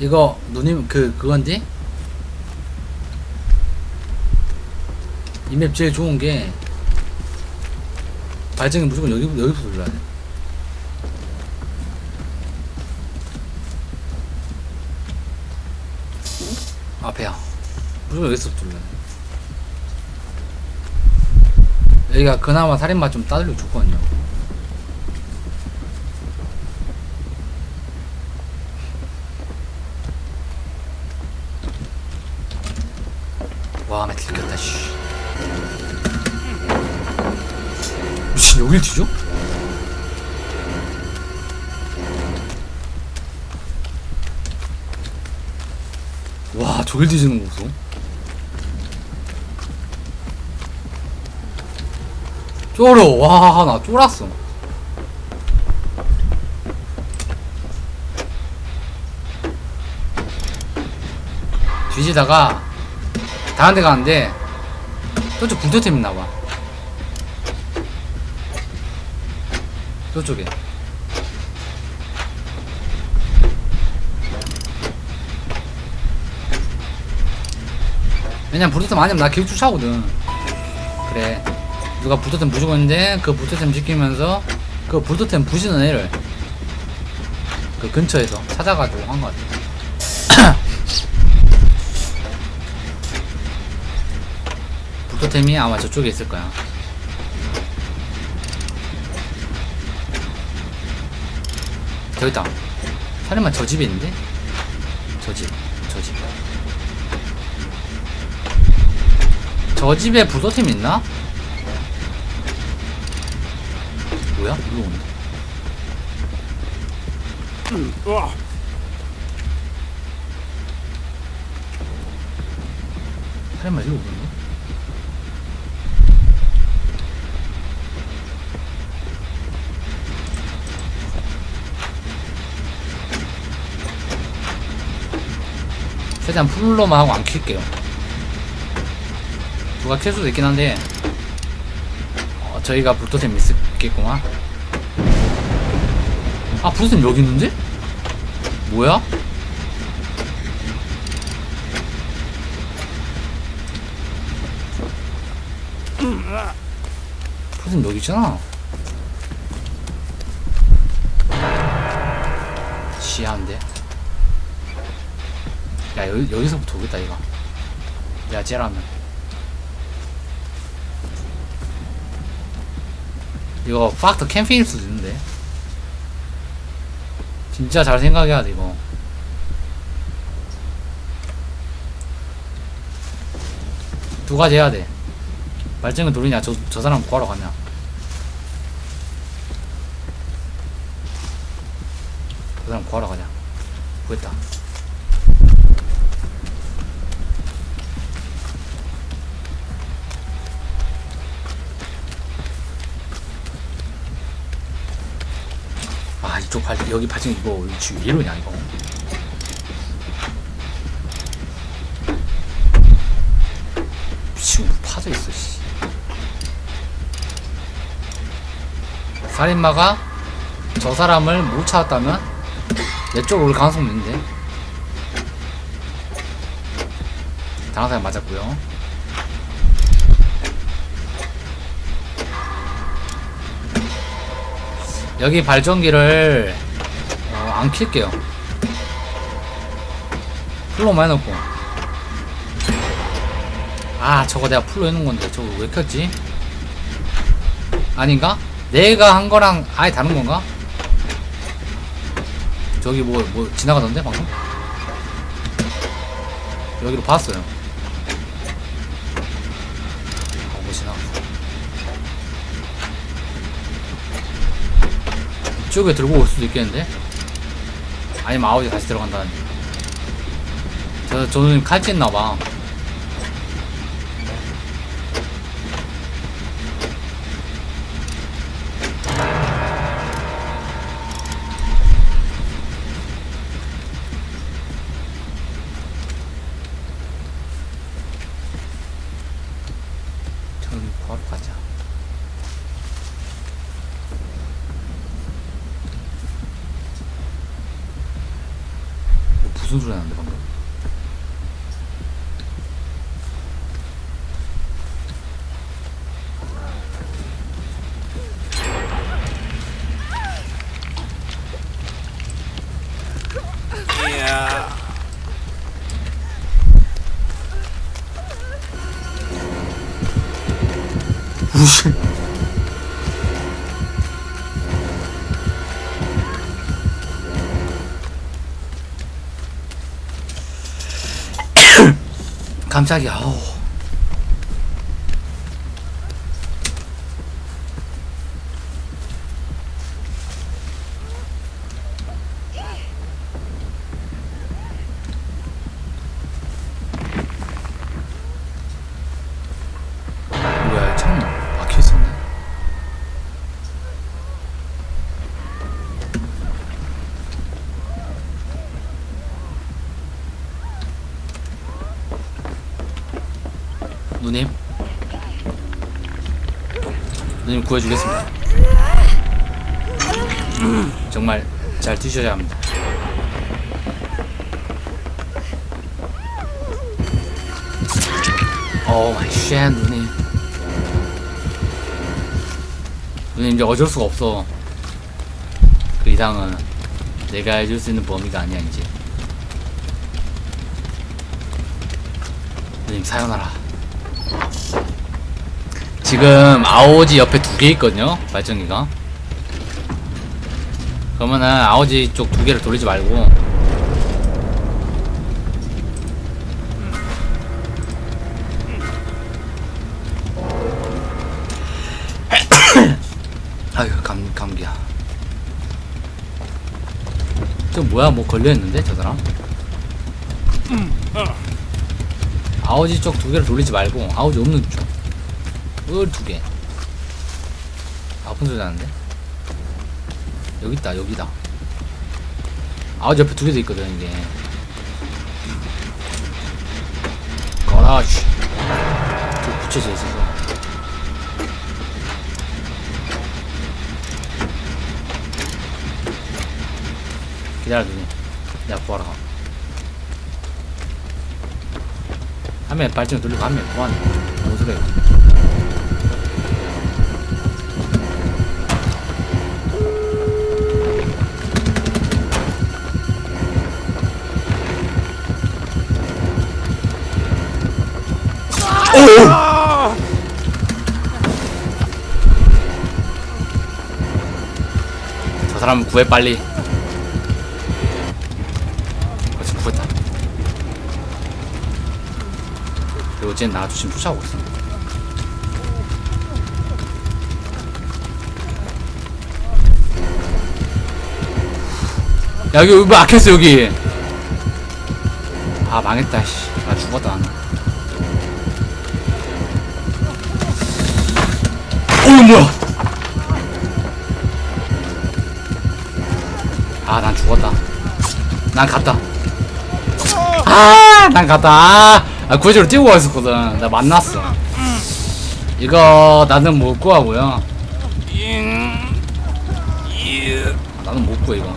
이거 누님 그 그건데 이맵 제일 좋은 게 발전기 무조건 여기 여기서 눌러야 돼. 앞에야 무조건 여기서 눌러야 돼. 여기가 그나마 살인마 좀 따들려 좋거든요. 여길 뒤져? 와, 저길 뒤지는 거 보소. 쫄어, 와, 나 쫄았어. 뒤지다가 다른 데 가는데 저쪽 군대템 있나봐 저쪽에. 왜냐면 부도템 아니면 나 계속 쫓아오거든. 그래. 누가 부도템 부수고 있는데 그 부도템 지키면서 그 부도템 부시는 애를 그 근처에서 찾아가지고 한 것 같아. 부토템이 아마 저쪽에 있을 거야. 저기 있다. 설마 저 집에 있는데? 저 집, 저 집. 저 집에 부도템 있나? 뭐야? 일로 오네. 설마 일로 오는 데? 최대한 풀로만 하고 안 킬게요. 누가 킬 수도 있긴 한데, 어, 저희가 불토템 있겠구만. 아, 불토템 여기 있는데? 뭐야? 불토템 여기 있잖아. 지하인데. 야 여기, 여기서부터 오겠다 이거. 야 쟤라면. 이거 팍터 캠핑일 수도 있는데. 진짜 잘 생각해야 돼 이거. 두 가지 해야 돼. 발전기 돌리냐 저, 저 사람 구하러 가냐. 저 사람 구하러 가냐. 구했다 이쪽 발 여기 발전 이거 지금 예로냐 이거? 지금 파져 있어 씨. 살인마가 저 사람을 못 찾았다면 내 쪽으로 올 가능성도 있는데. 사람 맞았고요 여기 발전기를 어, 안 킬게요. 풀로만 해놓고. 아 저거 내가 풀로 해놓은 건데 저거 왜 켰지? 아닌가? 내가 한 거랑 아예 다른 건가? 저기 뭐 뭐 지나가던데 방금? 여기로 봤어요. 어, 뭐 지나갔어. 이쪽에 들고 올 수도 있겠는데? 아니면 아우디 다시 들어간다는 저, 저는 칼찌 있나봐 30 round'da. 깜짝이야. 어우. 구해주겠습니다. 정말 잘 드셔야 합니다. 오 마이 쉣 누님. 누님 이제 어쩔 수가 없어. 그 이상은 내가 해줄 수 있는 범위가 아니야 이제. 누님 사연하라 지금 아오지 옆에 두 개 있거든요 발전기가. 그러면은 아오지 쪽 두 개를 돌리지 말고. 아유 감, 감기야. 저 뭐야? 뭐 걸려있는데 저 사람? 아오지 쪽 두 개를 돌리지 말고 아오지 없는 쪽 이걸 두 개. 아픈 소리 나는데? 여기 있다, 여기다. 아우지 옆에 두개더 있거든, 이게. 거라쉬. 저 붙여져 있어서. 기다려, 누님. 내가 구하러 가. 한명 발전 돌리고 한명 구하네. 뭔 소리야. 사람 구해 빨리. 그렇지 구했다. 그리고 쟤는 나가서 지금 쫓아오고 있어. 야 여기 왜 막혔어 여기. 아 망했다 씨. 나 죽었다 나는. 어 뭐야? 아, 난 죽었다. 난 갔다. 아, 난 갔다. 아, 아 구해주러 뛰고 가 있었거든. 나 만났어. 이거 나는 못 구하고요. 아, 나는 못 구해 이거.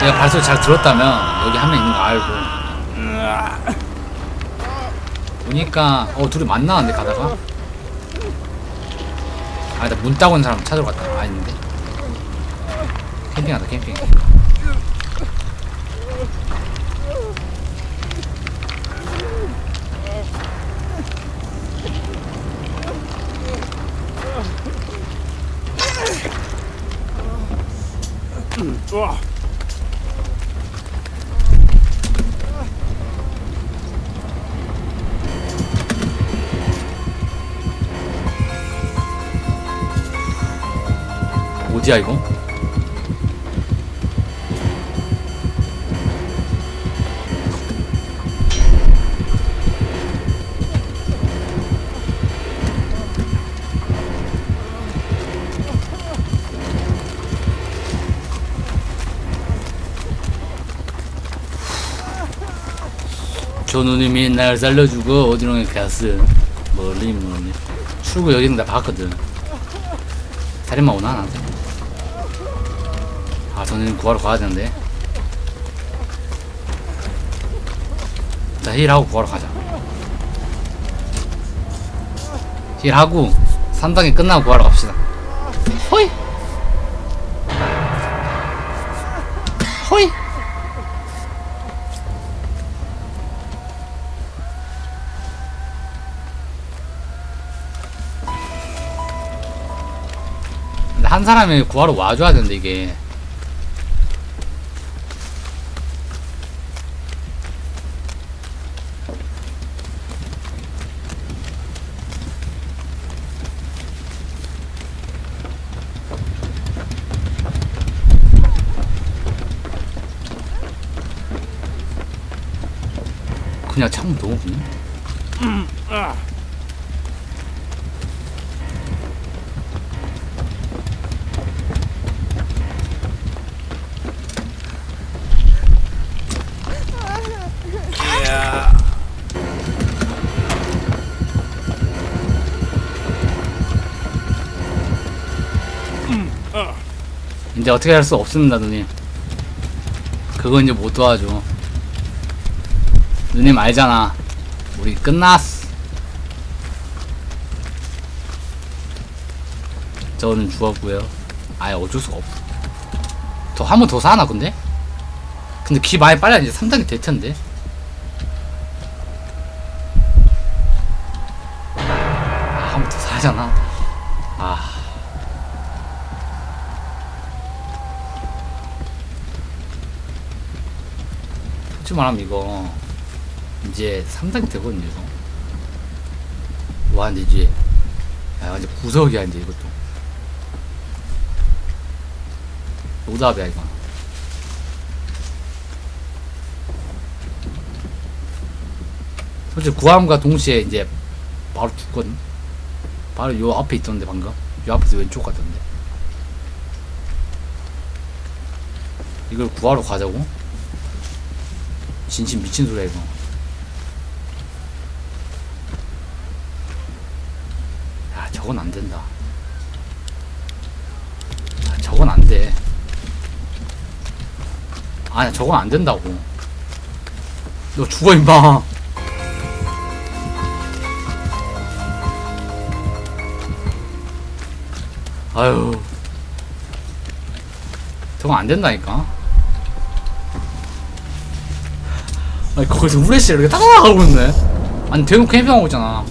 내가 발소리 잘 들었다면 여기 한 명 있는 거 알고. 보니까 어 둘이 만나는데 가다가. 아, 나 문 따고 있는 사람 찾으러 갔다. 아, 있는데. 캠핑하다, 캠핑. 어디야, 이거? 조누님이 날 살려주고 어디로 갔어 멀리 멀리. 출구 여기는 나 봤거든. 살인마 오나 나한테 아 저는 구하러 가야 되는데. 자 힐하고 구하러 가자. 힐하고 3단계 끝나고 구하러 갑시다. 호이! 호이! 한 사람이 구하러 와줘야 되는데 이게 그냥 참으면 되거든요 이제 어떻게 할 수 없습니다 누님. 그거 이제 못 도와줘 누님 알잖아. 우리 끝났어 저는 죽었고요. 아예 어쩔 수가 없어 더 한 번 더 사나 근데? 근데 기 많이 빨리 이제 3단계 될 텐데. 아, 한 번 더 사잖아. 아. 솔직히 말하면 이거 이제 3단계 되거든요 와 이제 야 완전 구석이야 이제 이것도. 노답이야 이거. 솔직히 구함과 동시에 이제 바로 죽거든? 바로 요 앞에 있던데 방금? 요 앞에서 왼쪽 같던데. 이걸 구하러 가자고? 진심 미친 소리야 이거 야 저건 안 된다. 야, 저건 안 돼. 아니야 저건 안 된다고. 너 죽어 임마. 아유. 저건 안 된다니까. 아니 거기서 후레쉬를 이렇게 따라가고 있네. 아니 대놓고 캠핑하고 있잖아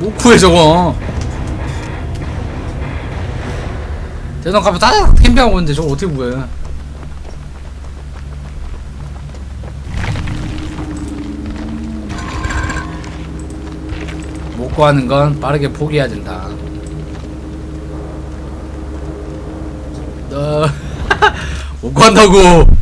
못 구해 저거. 대놓고 앞에 따라 캠핑하고 있는데 저거 어떻게 구해? 못 구하는 건 빠르게 포기해야 된다. 너 못 구한다고